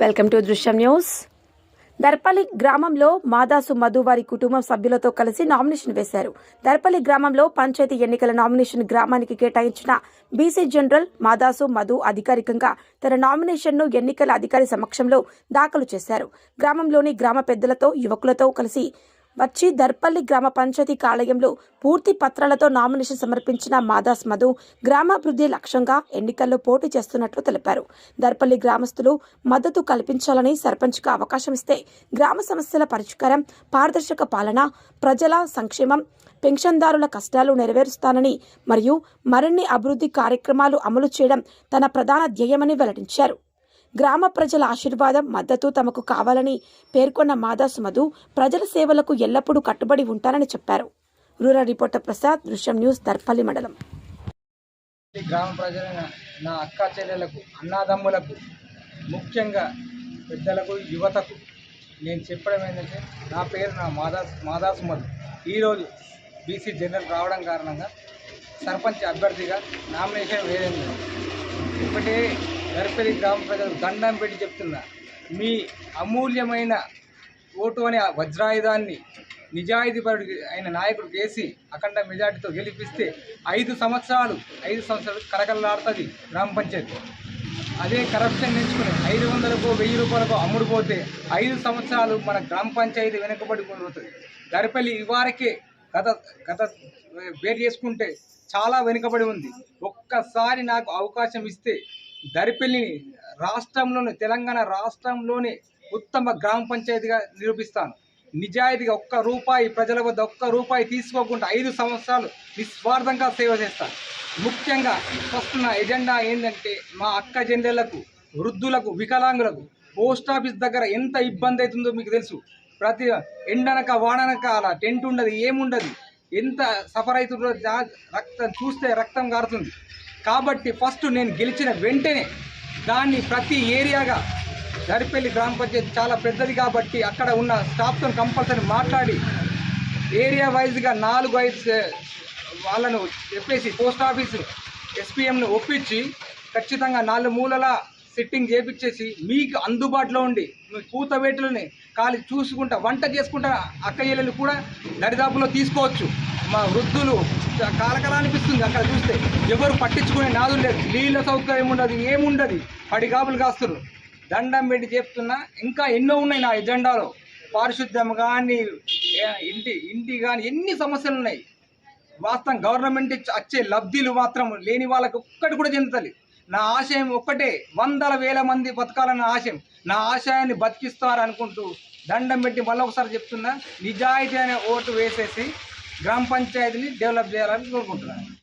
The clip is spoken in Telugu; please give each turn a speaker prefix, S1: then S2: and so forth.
S1: Welcome to Drishyam news. Darpalli గ్రామంలో మాదాసు మధు వారి కుటుంబం సభ్యులతో కలిసి నామినేషన్ వేశారు. దర్పల్లి గ్రామంలో పంచాయతీ ఎన్నికల నామినేషన్ గ్రామానికి కేటాయించిన బీసీ జనరల్ మాదాసు మధు అధికారికంగా తన నామినేషన్ను ఎన్నికల అధికారి సమక్షంలో దాఖలు చేశారు. గ్రామంలోని గ్రామ పెద్దలతో యువకులతో కలిసి వచ్చి దర్పల్లి గ్రామ పంచాయతీ కార్యాలయంలో పూర్తి పత్రాలతో నామినేషన్ సమర్పించిన మాదాస్ మధు గ్రామాభివృద్ధి లక్ష్యంగా ఎన్నికల్లో పోటీ చేస్తున్నట్లు తెలిపారు. దర్పల్లి గ్రామస్తులు మద్దతు కల్పించాలని సర్పంచ్గా అవకాశం ఇస్తే గ్రామ సమస్యల పరిష్కారం పారదర్శక పాలన ప్రజల సంక్షేమం పెన్షన్దారుల కష్టాలు నెరవేరుస్తానని మరియు మరిన్ని అభివృద్ధి కార్యక్రమాలు అమలు చేయడం తన ప్రధాన ధ్యేయమని వెల్లడించారు. గ్రామ ప్రజల ఆశీర్వాదం మద్దతు తమకు కావాలని పేర్కొన్న మాదాస్ మధు ప్రజల సేవలకు ఎల్లప్పుడూ కట్టుబడి ఉంటారని చెప్పారు. రూరల్ రిపోర్టర్ ప్రసాద్ దృశ్యం న్యూస్ దర్పల్లి మండలం.
S2: గ్రామ ప్రజల నా అక్క చెల్లెలకు అన్నాదమ్ములకు ముఖ్యంగా పెద్దలకు యువతకు నేను చెప్పడం ఏంటంటే నా పేరు నా మాదాస్ మాదాస్ మధు ఈరోజు బీసీ జనరల్ రావడం కారణంగా సర్పంచ్ అభ్యర్థిగా నామినేషన్ వేయండి ఇప్పటి గరిపల్లి గ్రామ ప్రజలకు దండం పెట్టి చెప్తున్నా మీ అమూల్యమైన ఓటు అనే వజ్రాయుధాన్ని నిజాయితీపరుడు అయిన నాయకుడు వేసి అఖండ మెజార్టీతో గెలిపిస్తే ఐదు సంవత్సరాలు ఐదు సంవత్సరాలు కరకల్లాడుతుంది గ్రామ పంచాయతీ. అదే కరప్షన్ నేర్చుకుని ఐదు వందలకు వెయ్యి రూపాయలకు అమ్ముడుపోతే ఐదు సంవత్సరాలు మన గ్రామ పంచాయతీ వెనుకబడి కొనుతుంది గరిపల్లి ఇవారకే గత గత వేరు చేసుకుంటే చాలా వెనుకబడి ఉంది. ఒక్కసారి నాకు అవకాశం ఇస్తే దరిపల్లిని రాష్ట్రంలోనే తెలంగాణ రాష్ట్రంలోనే ఉత్తమ గ్రామ పంచాయతీగా నిరూపిస్తాను. నిజాయితీగా ఒక్క రూపాయి ప్రజల వద్ద ఒక్క రూపాయి తీసుకోకుండా ఐదు సంవత్సరాలు నిస్వార్థంగా సేవ చేస్తాను. ముఖ్యంగా ఫస్ట్ నా ఎజెండా ఏంటంటే మా అక్క జెండలకు వృద్ధులకు వికలాంగులకు పోస్ట్ ఆఫీస్ దగ్గర ఎంత ఇబ్బంది అవుతుందో మీకు తెలుసు. ప్రతి ఎండనక వాడనక అలా టెంట్ ఉండదు ఏముండదు. ఎంత సఫర్ అవుతుందో రక్తం చూస్తే రక్తం కారుతుంది కాబట్టి ఫస్ట్ నేను గెలిచిన వెంటనే దాన్ని ప్రతి ఏరియాగా దరిపల్లి గ్రామ పంచాయతీ చాలా పెద్దది కాబట్టి అక్కడ ఉన్న స్టాఫ్తో కంపల్సరీ మాట్లాడి ఏరియా వైజ్గా నాలుగు ఐదు వాళ్ళను చెప్పేసి పోస్ట్ ఆఫీసు ఎస్పీఎంను ఒప్పించి ఖచ్చితంగా నాలుగు మూలల సిట్టింగ్ చేపించేసి మీకు అందుబాటులో ఉండి మీ కూతవేటులని కాలి చూసుకుంటా వంట చేసుకుంటా అక్కయ్యలను కూడా దరిదాపులో తీసుకోవచ్చు. మా వృద్ధులు కాలకల అనిపిస్తుంది అక్కడ చూస్తే. ఎవరు పట్టించుకునే నాదులు లేదు నీళ్ళ సౌకర్యం ఉండదు ఏముండదు. పడిగాపులు కాస్తున్నారు దండం పెట్టి చెప్తున్నా ఇంకా ఎన్నో ఉన్నాయి నా ఎజెండాలో. పారిశుద్ధ్యం కానీ ఇంటి ఇంటి కానీ ఎన్ని సమస్యలు ఉన్నాయి. వాస్తవం గవర్నమెంట్ వచ్చే లబ్ధిలు మాత్రం లేని వాళ్ళకి ఒక్కటి కూడా చెందుతలేదు. నా ఆశయం ఒక్కటే వందల వేల మంది బతకాలన్న ఆశయం. నా ఆశయాన్ని బతికిస్తారు అనుకుంటూ దండం పెట్టి మళ్ళీ ఒకసారి చెప్తున్నా నిజాయితీ అనే ఓటు వేసేసి గ్రామ పంచాయతీని డెవలప్ చేయాలని కోరుకుంటున్నాను.